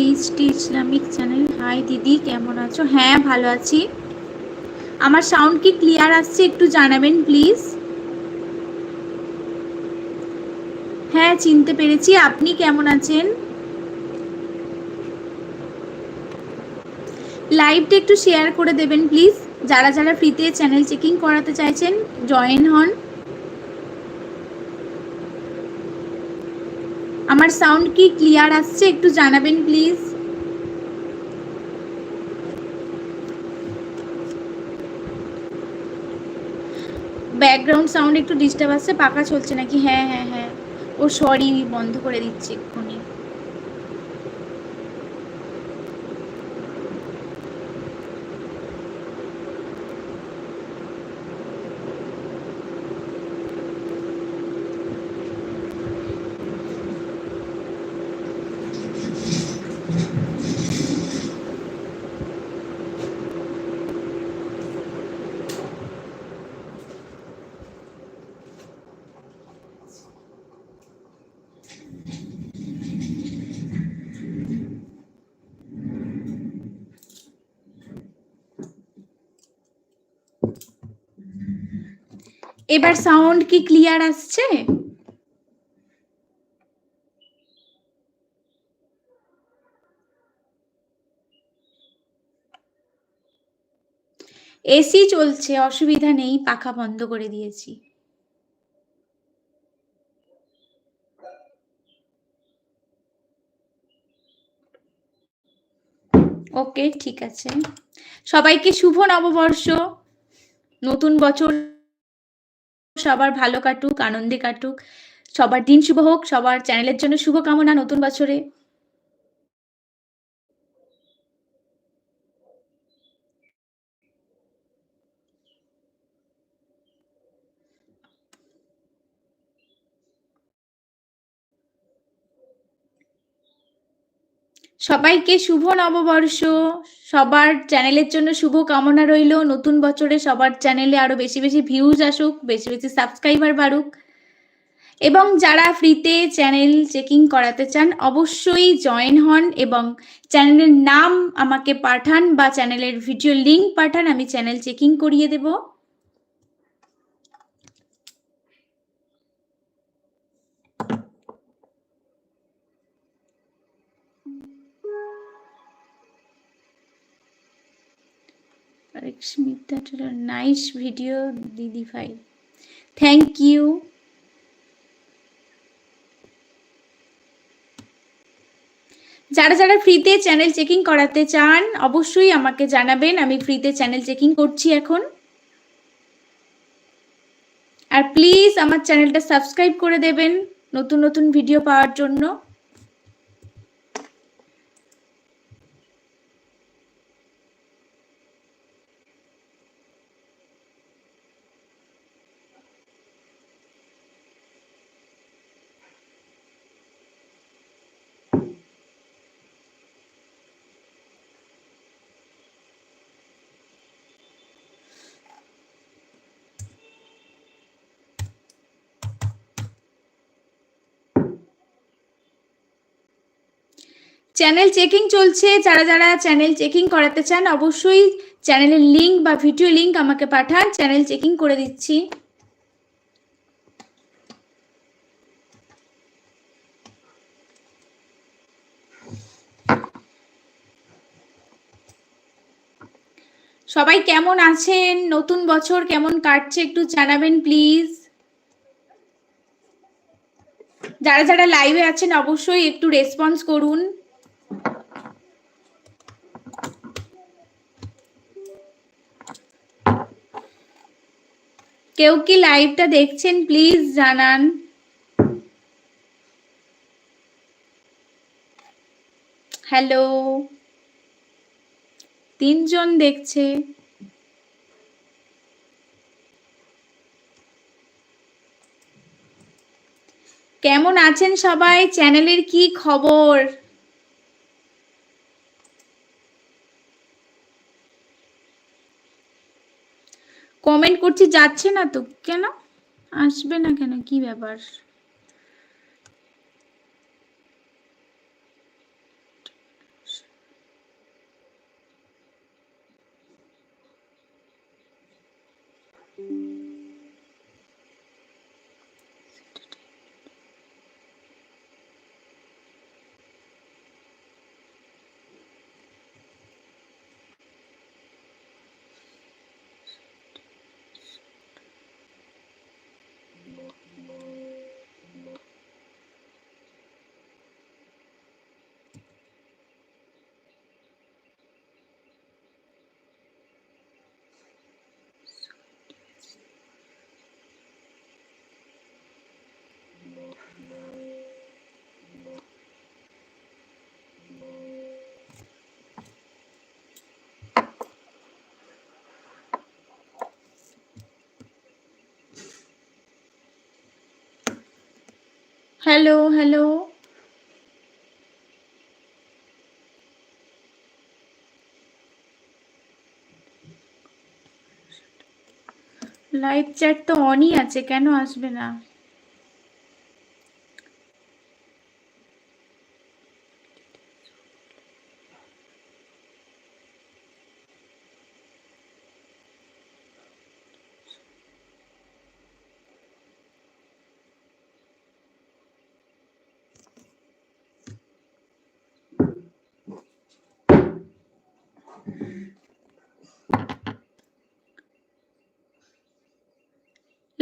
HT Islamic channel high দিদি, কেমন আছো? হ্যাঁ ভালো আছি। আমার সাউন্ড কি ক্লিয়ার আসছে একটু জানাবেন প্লিজ হ্যাঁ চিনতে পেরেছি। আপনি কেমন আছেন? লাইভটা একটু শেয়ার করে দেবেন প্লিজ যারা যারা ফ্রিতে চ্যানেল চেকিং করাতে চাইছেন জয়েন হন। আমার সাউন্ড কি ক্লিয়ার আসছে? একটু জানাবেন প্লিজ ব্যাকগ্রাউন্ড সাউন্ড একটু ডিস্টার্ব আসছে, পাখা চলছে নাকি? হ্যাঁ হ্যাঁ হ্যাঁ। ও সরি বন্ধ করে দিচ্ছি এক্ষুনি। এবার সাউন্ড কি ক্লিয়ার আসছে? এসি চলছে, অসুবিধা নেই, পাখা বন্ধ করে দিয়েছি। ওকে ঠিক আছে। সবাইকে শুভ নববর্ষ। নতুন বছর সবার ভালো কাটুক, আনন্দে কাটুক। সবার দিন শুভ হোক, সবার চ্যানেলের জন্য শুভ কামনা নতুন বছরে। সবাইকে শুভ নববর্ষ। সবার চ্যানেলের জন্য শুভ কামনা রইল। নতুন বছরে সবার চ্যানেলে আরও বেশি বেশি ভিউজ আসুক, বেশি বেশি সাবস্ক্রাইবার বাড়ুক। এবং যারা ফ্রিতে চ্যানেল চেকিং করাতে চান, অবশ্যই জয়েন হন এবং চ্যানেলের নাম আমাকে পাঠান বা চ্যানেলের ভিডিও লিংক পাঠান, আমি চ্যানেল চেকিং করিয়ে দেব। Smita নাইস ভিডিও দিদি ভাই থ্যাংক ইউ যারা যারা ফ্রিতে চ্যানেল চেকিং করাতে চান, অবশ্যই আমাকে জানাবেন। আমি ফ্রিতে চ্যানেল চেকিং করছি এখন। আর প্লিজ আমার চ্যানেলটা সাবস্ক্রাইব করে দেবেন নতুন নতুন ভিডিও পাওয়ার জন্য। চ্যানেল চেকিং চলছে। যারা যারা চ্যানেল চেকিং করাতে চান, অবশ্যই চ্যানেলের লিঙ্ক বা ভিডিও লিঙ্ক আমাকে পাঠান, চ্যানেল চেকিং করে দিচ্ছি। সবাই কেমন আছেন? নতুন বছর কেমন কাটছে একটু জানাবেন প্লিজ। যারা যারা লাইভে আছেন, অবশ্যই একটু রেসপন্স করুন। কেউ কি লাইভটা দেখছেন? প্লিজ জানান। হ্যালো। তিনজন দেখছে। কেমন আছেন সবাই? চ্যানেলের কি খবর? করছি যাচ্ছে না তো কেন আসবে না কেন কি ব্যাপার thank mm -hmm. you hello hello. Live chat তো অনই আছে কেন আসবে না?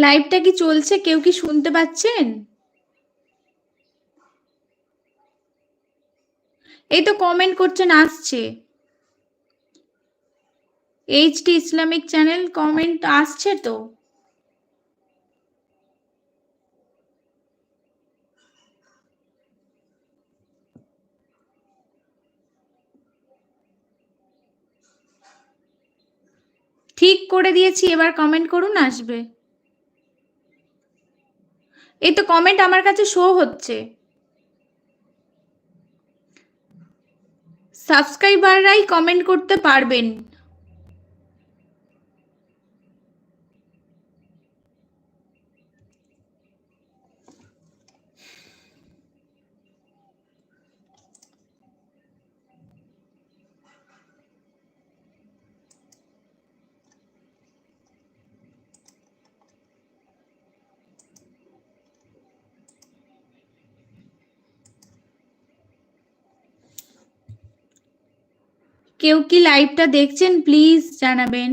লাইভটা কি চলছে? কেউ কি শুনতে পাচ্ছেন? এই তো কমেন্ট করছেন, আসছে। এইচডি ইসলামিক চ্যানেল কমেন্ট আসছে তো। ঠিক করে দিয়েছি, এবার কমেন্ট করুন, আসবে। এই তো কমেন্ট আমার কাছে শো হচ্ছে। সাবস্ক্রাইবাররাই কমেন্ট করতে পারবেন। কেউ কি লাইভটা দেখছেন? প্লিজ জানাবেন।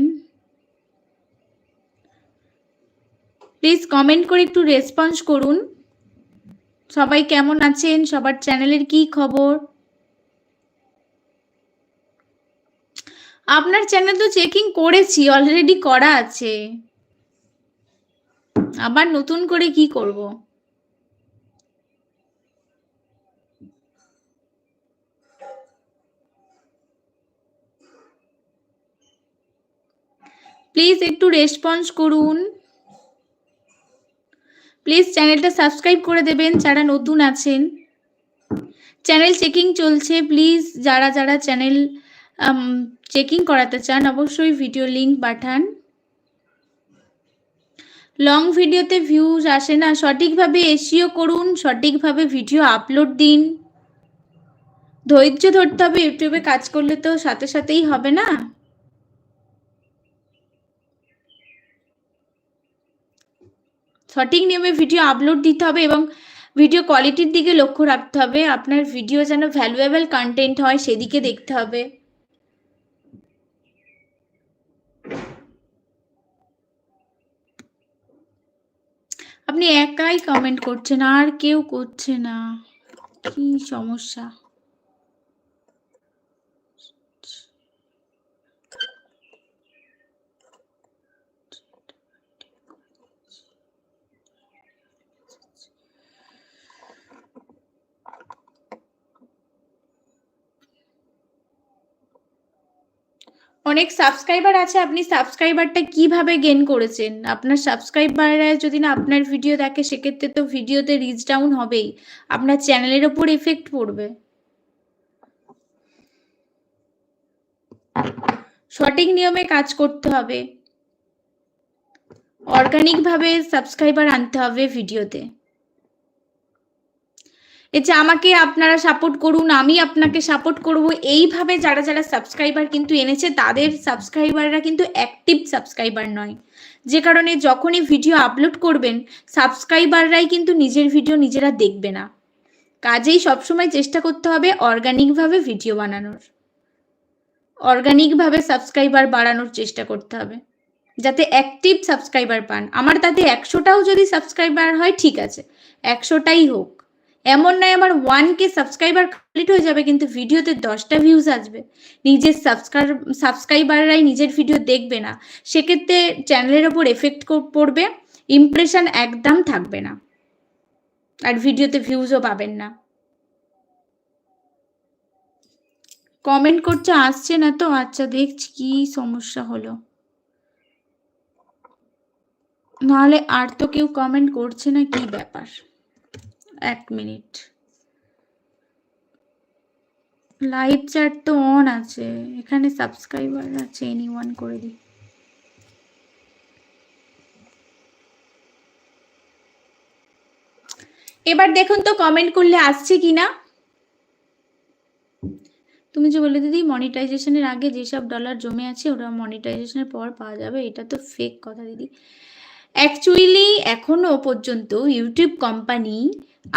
প্লিজ কমেন্ট করে একটু রেসপন্স করুন। সবাই কেমন আছেন? সবার চ্যানেলের কি খবর? আপনার চ্যানেল তো চেকিং করেছি অলরেডি করা আছে। আবার নতুন করে কি করব? প্লিজ একটু রেসপন্স করুন। প্লিজ চ্যানেলটা সাবস্ক্রাইব করে দেবেন যারা নতুন আছেন। চ্যানেল চেকিং চলছে। প্লিজ যারা যারা চ্যানেল চেকিং করাতে চান, অবশ্যই ভিডিও লিংক পাঠান। লং ভিডিওতে ভিউজ আসে না। সঠিকভাবে এসিও করুন, সঠিকভাবে ভিডিও আপলোড দিন। ধৈর্য ধরতে হবে ইউটিউবে কাজ করলে তো সাথে সাথেই হবে না? সঠিক নিয়মে ভিডিও আপলোড দিতে হবে এবং ভিডিও কোয়ালিটির দিকে লক্ষ্য রাখতে হবে। আপনার ভিডিও যেন ভ্যালুয়েবল কন্টেন্ট হয়, সেদিকে দেখতে হবে। আপনি একাই কমেন্ট করছেন, আর কেউ করছে না। কি সমস্যা? অনেক সাবস্ক্রাইবার আছে, আপনি সাবস্ক্রাইবারটা কীভাবে গেন করেছেন? আপনার সাবস্ক্রাইবাররা যদি না আপনার ভিডিও দেখে, সেক্ষেত্রে তো ভিডিওতে রিচ ডাউন হবেই। আপনার চ্যানেলের ওপর এফেক্ট পড়বে। সঠিক নিয়মে কাজ করতে হবে। অর্গানিক ভাবে সাবস্ক্রাইবার আনতে হবে ভিডিওতে এই যে আমাকে আপনারা সাপোর্ট করুন, আমি আপনাকে সাপোর্ট করব। এইভাবে যারা যারা সাবস্ক্রাইবার কিন্তু এনেছে, তাদের সাবস্ক্রাইবাররা কিন্তু অ্যাক্টিভ সাবস্ক্রাইবার নয়। যে কারণে যখনই ভিডিও আপলোড করবেন সাবস্ক্রাইবাররাই কিন্তু নিজের ভিডিও নিজেরা দেখবে না। কাজেই সবসময় চেষ্টা করতে হবে অর্গানিকভাবে ভিডিও বানানোর। অর্গানিকভাবে সাবস্ক্রাইবার বাড়ানোর চেষ্টা করতে হবে। যাতে অ্যাক্টিভ সাবস্ক্রাইবার পান। আমার তাতে একশোটাও যদি সাবস্ক্রাইবার হয়, ঠিক আছে। একশোটাই হোক। এমন নয়, আমার ওয়ান কে সাবস্ক্রাইবার কমপ্লিট হয়ে যাবে, কিন্তু ভিডিওতে দশটা ভিউজ আসবে। নিজের সাবস্ক্রাইব সাবস্ক্রাইবাররাই নিজের ভিডিও দেখবে না। সেক্ষেত্রে চ্যানেলের ওপর এফেক্ট পড়বে ইমপ্রেশন একদম থাকবে না। আর ভিডিওতে ভিউজও পাবেন না। কমেন্ট করছে, আসছে না তো? আচ্ছা দেখছি কি সমস্যা হলো। নাহলে আর তো কেউ কমেন্ট করছে না, কি ব্যাপার? এক মিনিট। লাইভ চ্যাট তো অন আছে। এখানে সাবস্ক্রাইবার আছে এনি ওয়ান করে দিই। এবার দেখুন তো কমেন্ট করলে আসছে কি না তুমি যে বলে দিদি মনিটাইজেশনের আগে যেসব ডলার জমে আছে ওটা মনিটাইজেশনের পর পাওয়া যাবে। এটা তো ফেক কথা, দিদি। অ্যাকচুয়ালি এখনও পর্যন্ত ইউটিউব কোম্পানি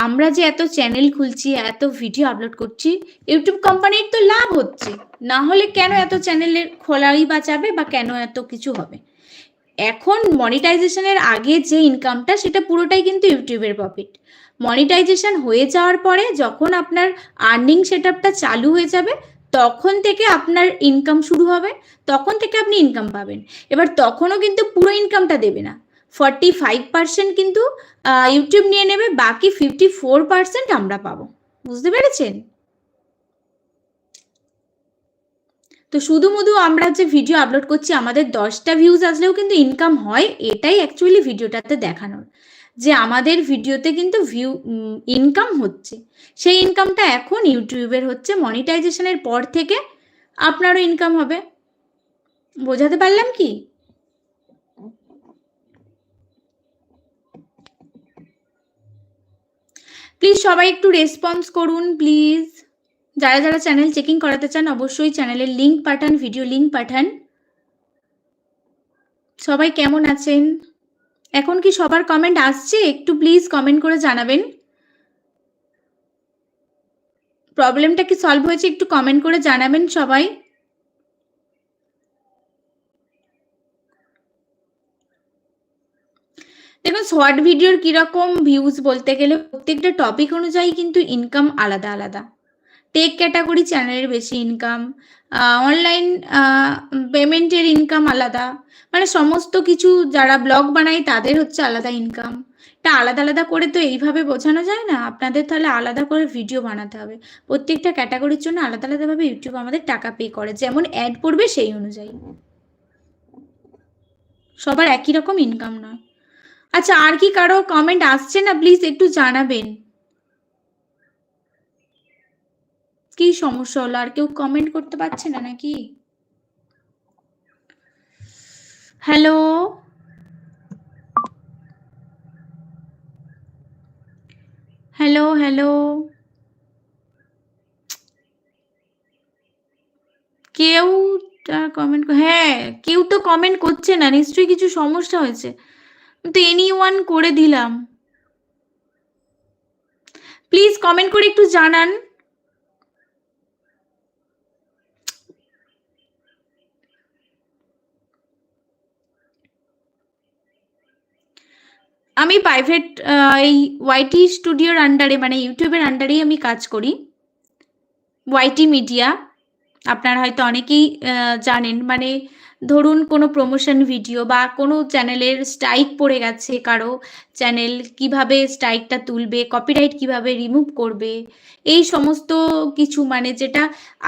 আমরা যে এত চ্যানেল খুলছি, এত ভিডিও আপলোড করছি ইউটিউব কোম্পানির তো লাভ হচ্ছে। না হলে কেন এত চ্যানেলের খোলাই বাঁচাবে বা কেন এত কিছু হবে? এখন মনিটাইজেশনের আগে যে ইনকামটা সেটা পুরোটাই কিন্তু ইউটিউবের প্রফিট মনিটাইজেশন হয়ে যাওয়ার পরে যখন আপনার আর্নিং সেটআপটা চালু হয়ে যাবে, তখন থেকে আপনার ইনকাম শুরু হবে, তখন থেকে আপনি ইনকাম পাবেন। এবার তখনও কিন্তু পুরো ইনকামটা দেবে না। ফর্টি ফাইভ পার্সেন্ট কিন্তু ইউটিউব নিয়ে নেবে, বাকি ফিফটি ফোর পার্সেন্ট আমরা পাবো। বুঝতে পেরেছেন? তো শুধু মুধু আমরা যে ভিডিও আপলোড করছি, আমাদের দশটা ভিউজ আসলেও কিন্তু ইনকাম হয়, এটাই অ্যাকচুয়ালি ভিডিওটাতে দেখানোর। যে আমাদের ভিডিওতে কিন্তু ভিউ ইনকাম হচ্ছে। সেই ইনকামটা এখন ইউটিউবের হচ্ছে মনিটাইজেশনের পর থেকে আপনারও ইনকাম হবে। বোঝাতে পারলাম কি? প্লিজ সবাই একটু রেসপন্স করুন প্লিজ যারা যারা চ্যানেল চেকিং করাতে চান, অবশ্যই চ্যানেলের লিঙ্ক পাঠান ভিডিও লিঙ্ক পাঠান। সবাই কেমন আছেন? এখন কি সবার কমেন্ট আসছে? একটু প্লিজ কমেন্ট করে জানাবেন। প্রবলেমটা কি সলভ হয়েছে একটু কমেন্ট করে জানাবেন সবাই। দেখুন শর্ট ভিডিওর কীরকম ভিউজ বলতে গেলে প্রত্যেকটা টপিক অনুযায়ী কিন্তু ইনকাম আলাদা আলাদা। টেক ক্যাটাগরি চ্যানেলের বেশি ইনকাম অনলাইন পেমেন্টের ইনকাম আলাদা। মানে সমস্ত কিছু যারা ব্লগ বানায় তাদের হচ্ছে আলাদা ইনকাম এটা আলাদা আলাদা করে তো এইভাবে বোঝানো যায় না। আপনাদের তাহলে আলাদা করে ভিডিও বানাতে হবে। প্রত্যেকটা ক্যাটাগরির জন্য আলাদা আলাদাভাবে ইউটিউব আমাদের টাকা পে করে। যেমন অ্যাড পড়বে সেই অনুযায়ী। সবার একই রকম ইনকাম নয়। আচ্ছা আর কি কারও কমেন্ট আসছে না? প্লিজ একটু জানাবেন। কি সমস্যা হলো? আর কেউ কমেন্ট করতে পারছে না নাকি? হ্যালো হ্যালো হ্যালো কেউ কমেন্ট হ্যাঁ কেউ তো কমেন্ট করছে না। নিশ্চয়ই কিছু সমস্যা হয়েছে। এনি ওয়ান করে দিলাম। প্লিজ কমেন্ট করে একটু জানান। আমি প্রাইভেট এই ওয়াইটি স্টুডিওর আন্ডারে মানে ইউটিউবের আন্ডারেই আমি কাজ করি। ওয়াইটি মিডিয়া আপনারা হয়তো অনেকেই জানেন। মানে ধরুন কোনো প্রমোশন ভিডিও বা কোনো চ্যানেলের স্ট্রাইক পড়ে গেছে কারও চ্যানেল কীভাবে স্ট্রাইকটা তুলবে কপিরাইট কীভাবে রিমুভ করবে, এই সমস্ত কিছু মানে যেটা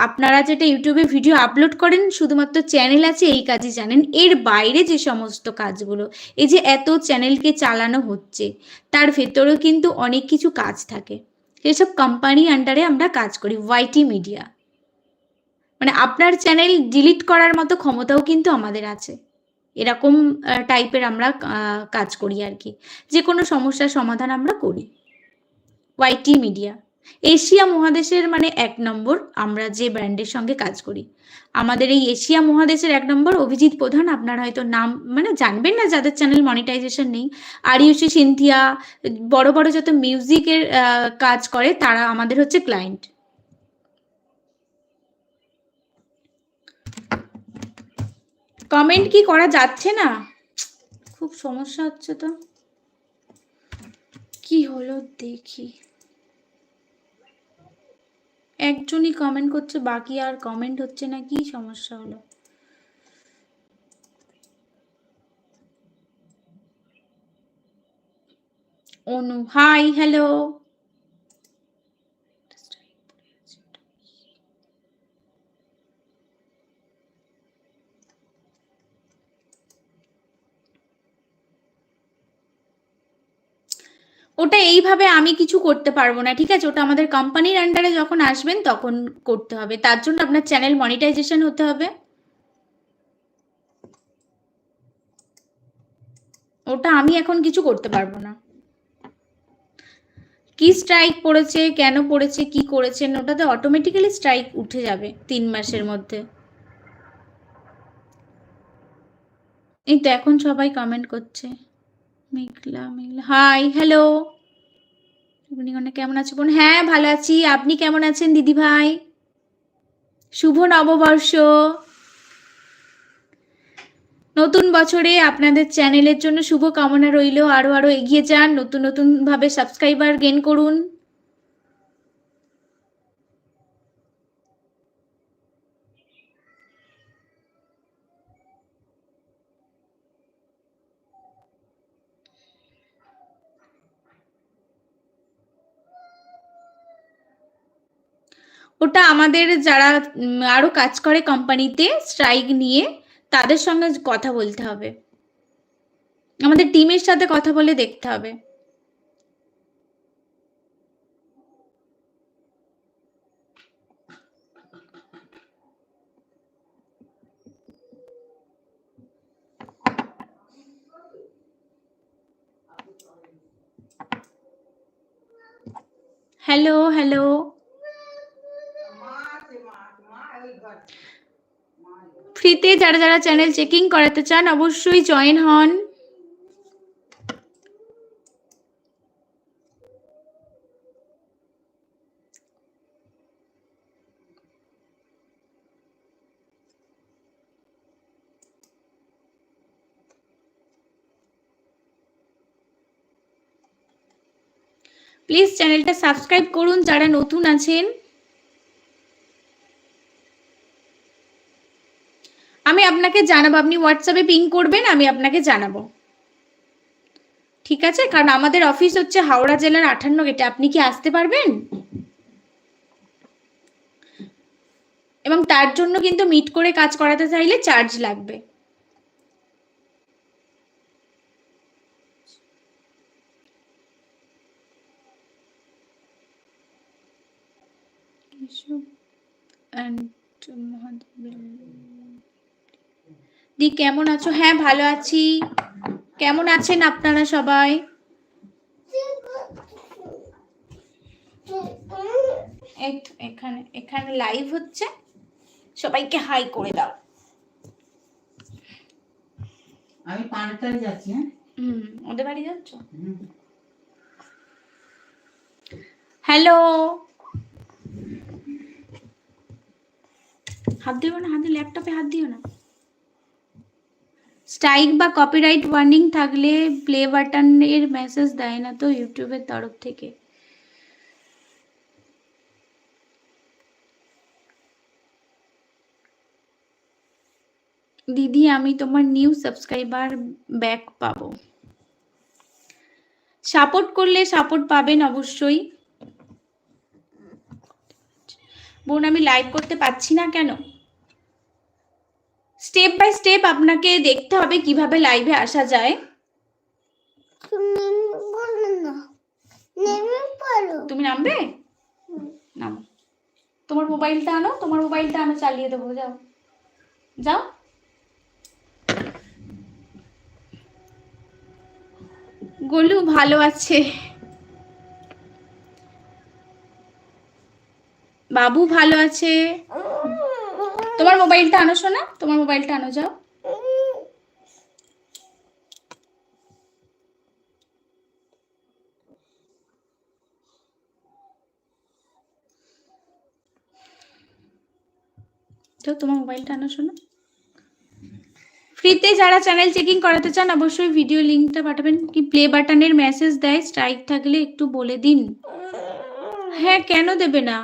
আপনারা যেটা ইউটিউবে ভিডিও আপলোড করেন, শুধুমাত্র চ্যানেল আছে, এই কাজই জানেন। এর বাইরে যে সমস্ত কাজগুলো, এই যে এত চ্যানেলকে চালানো হচ্ছে, তার ভেতরেও কিন্তু অনেক কিছু কাজ থাকে। সেসব কোম্পানি আন্ডারে আমরা কাজ করি ওয়াইটি মিডিয়া মানে আপনার চ্যানেল ডিলিট করার মতো ক্ষমতাও কিন্তু আমাদের আছে। এরকম টাইপের আমরা কাজ করি আর কি। যে কোনো সমস্যার সমাধান আমরা করি। ওয়াইটি মিডিয়া এশিয়া মহাদেশের মানে এক নম্বর আমরা যে ব্র্যান্ডের সঙ্গে কাজ করি। আমাদের এই এশিয়া মহাদেশের এক নম্বর অভিজিৎ প্রধান, আপনারা হয়তো নাম মানে জানবেন না যাদের চ্যানেল মনিটাইজেশন নেই। আরিউসি সিনথিয়া বড় বড় যত মিউজিকের কাজ করে, তারা আমাদের হচ্ছে ক্লায়েন্ট কমেন্ট কি করা যাচ্ছে না? খুব সমস্যা হচ্ছে তো। কি হলো দেখি। একজনই কমেন্ট করছে, বাকি আর কমেন্ট হচ্ছে না, কি সমস্যা হলো? অনু হাই হ্যালো ওটা এইভাবে আমি কিছু করতে পারব না, ঠিক আছে? ওটা আমাদের কোম্পানির আন্ডারে যখন আসবেন তখন করতে হবে। তার জন্য আপনার চ্যানেল মনিটাইজেশন হতে হবে। ওটা আমি এখন কিছু করতে পারব না। কি স্ট্রাইক পড়েছে, কেন পড়েছে, কি করেছেন, ওটাতে অটোমেটিক্যালি স্ট্রাইক উঠে যাবে তিন মাসের মধ্যে। এই তো এখন সবাই কমেন্ট করছে। মেঘলা মেঘলা হাই হ্যালো কেমন আছো বোন? হ্যাঁ ভালো আছি। আপনি কেমন আছেন দিদি ভাই শুভ নববর্ষ। নতুন বছরে আপনাদের চ্যানেলের জন্য শুভ কামনা রইল। আরও আরও এগিয়ে যান। নতুন নতুন ভাবে সাবস্ক্রাইবার গেন করুন। ওটা আমাদের যারা আরও কাজ করে কোম্পানিতে স্ট্রাইক নিয়ে, তাদের সঙ্গে কথা বলতে হবে। আমাদের টিমের সাথে কথা বলে দেখতে হবে। হ্যালো হ্যালো ফ্রিতে যারা যারা চ্যানেল চেকিং করাতে চান, অবশ্যই জয়েন হন। প্লিজ চ্যানেলটা সাবস্ক্রাইব করুন, যারা নতুন আছেন। আমি আপনাকে জানাব, আপনি হোয়াটসঅ্যাপে পিং করবেন, আমি আপনাকে জানাব। ঠিক আছে? কারণ আমাদের অফিস হচ্ছে হাওড়া জেলার আঠান্ন গেটে আপনি কি আসতে পারবেন? এবং তার জন্য কিন্তু মিট করে কাজ করাতে চাইলে চার্জ লাগবে। দি কেমন আছো? হ্যাঁ ভালো আছি। কেমন আছেন আপনারা সবাই? এই তো এখানে এখানে লাইভ হচ্ছে। সবাইকে হাই করে দাও। আমি পানটাই যাচ্ছি হ্যাঁ? হুম ওদের বাড়ি যাচ্ছ? হ্যালো হাত দিও না হাত হাতে ল্যাপটপে হাত দিও না। স্ট্রাইক বা কপিরাইট ওয়ার্নিং থাকলে প্লে বাটনের মেসেজ দেয় না তো ইউটিউবের তরফ থেকে। দিদি, আমি তোমার নিউ সাবস্ক্রাইবার ব্যাক পাবো। সাপোর্ট করলে সাপোর্ট পাবেন অবশ্যই। বোন, আমি লাইভ করতে পারছি না কেন? স্টেপ বাই স্টেপ আপনাকে দেখতে হবে কীভাবে লাইভে আসা যায়। তুমি নামবে? নামো। তোমার মোবাইলটা আনো তোমার মোবাইলটা আনো চালিয়ে দেবো যাও। যাও। গোলু ভালো আছে। বাবু ভালো আছে। তোমার মোবাইলটা আনো শোনা তোমার মোবাইলটা আনো, যাও। যাও, তোমার মোবাইলটা আনো শোনো ফ্রিতে যারা চ্যানেল চেকিং করাতে চান, অবশ্যই ভিডিও লিঙ্কটা পাঠাবেন। কি প্লে বাটনের মেসেজ দেয়, স্ট্রাইক থাকলে একটু বলে দিন। হ্যাঁ কেন দেবে না?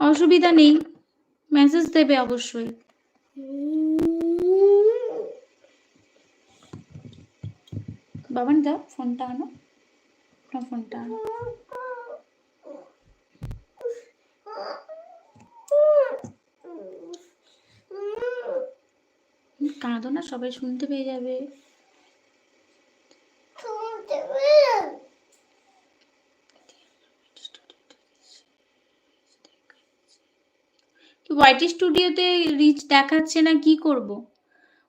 অসুবিধা নেই। মেসেজ দেবে অবশ্যই। বাবান দাও ফোনটা আনো। ফোনটা আনো। কাঁদো না, সবাই শুনতে পেয়ে যাবে শুনতে পেলে ওয়াইটি স্টুডিওতে রিচ দেখাচ্ছে না, কি করব?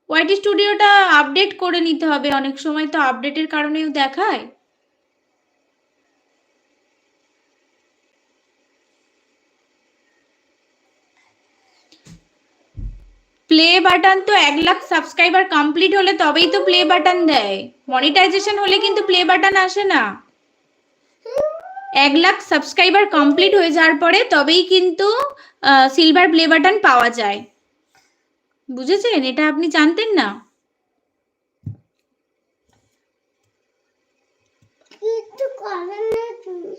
ওয়াইটি স্টুডিওটা আপডেট করে নিতে হবে, অনেক সময় তো আপডেটের কারণেও দেখায়। প্লে বাটন তো এক লাখ সাবস্ক্রাইবার কমপ্লিট হলে তবেই তো প্লে বাটন দেয়। মনিটাইজেশন হলে কিন্তু প্লে বাটন আসে না। এক লাখ সাবস্ক্রাইবার কমপ্লিট হয়ে যাওয়ার পরে তবেই কিন্তু সিলভার প্লে বাটন পাওয়া যায়। বুঝেছেন? এটা আপনি জানতেন না? কিছু করে না তুমি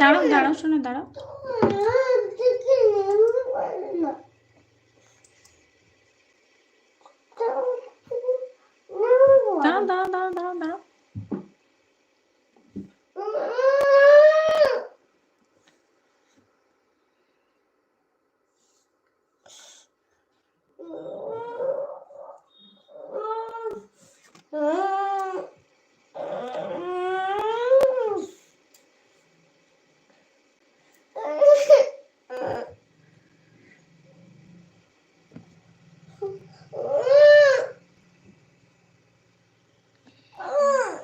দাঁড়াও দাঁড়াও শোনো দাঁড়াও।